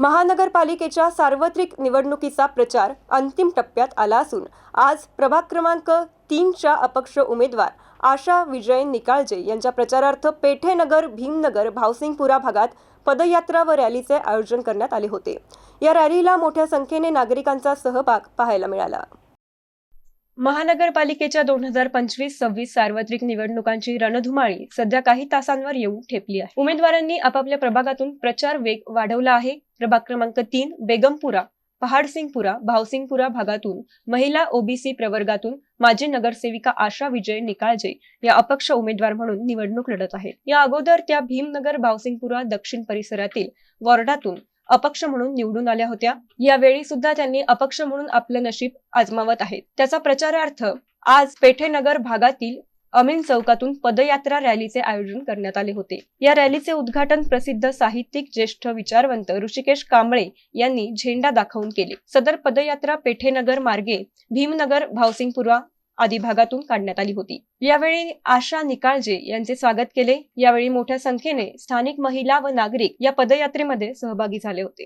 महानगरपालिकेच्या सार्वत्रिक निवडणुकीचा प्रचार अंतिम टप्प्यात आला असून आज प्रभाग क्रमांक तीनच्या अपक्ष उमेदवार आशा विजय निकाळजे यांच्या प्रचारार्थ पेठेनगर भीमनगर भावसिंगपुरा भागात पदयात्रा व रॅलीचे आयोजन करण्यात आले होते. या रॅलीला मोठ्या संख्येने नागरिकांचा सहभाग पाहायला मिळाला. महानगरपालिकेच्या दोन हजार पंचवीस सव्वीस सार्वत्रिक निवडणुकांची रणधुमाळी सध्या काही तासांवर येऊन ठेपली आहे. उमेदवारांनी आपापल्या प्रभागातून प्रचार वेग वाढवला आहे. प्रभाग क्रमांक तीन बेगमपुरा पहाडसिंगपुरा भावसिंगपुरा भागातून महिला ओबीसी प्रवर्गातून माजी नगरसेविका आशा विजय निकाळजे या अपक्ष उमेदवार म्हणून निवडणूक लढत आहेत. या अगोदर त्या भीमनगर भावसिंगपुरा दक्षिण परिसरातील वॉर्डातून अपक्ष म्हणून निवडून आल्या होत्या. यावेळी सुद्धा त्यांनी अपक्ष म्हणून आपलं नशीब आजमावत आहेत. त्याचा प्रचारार्थ आज पेठेनगर भागातील अमीन चौकातून पदयात्रा रॅलीचे आयोजन करण्यात आले होते. या रॅलीचे उद्घाटन प्रसिद्ध साहित्यिक ज्येष्ठ विचारवंत ऋषिकेश कांबळे यांनी झेंडा दाखवून केले. सदर पदयात्रा पेठेनगर मार्गे भीमनगर भावसिंगपुरा आदी भागातून काढण्यात आली होती. यावेळी आशा निकाळजे यांचे स्वागत केले. यावेळी मोठ्या संख्येने स्थानिक महिला व नागरिक या पदयात्रेमध्ये सहभागी झाले होते.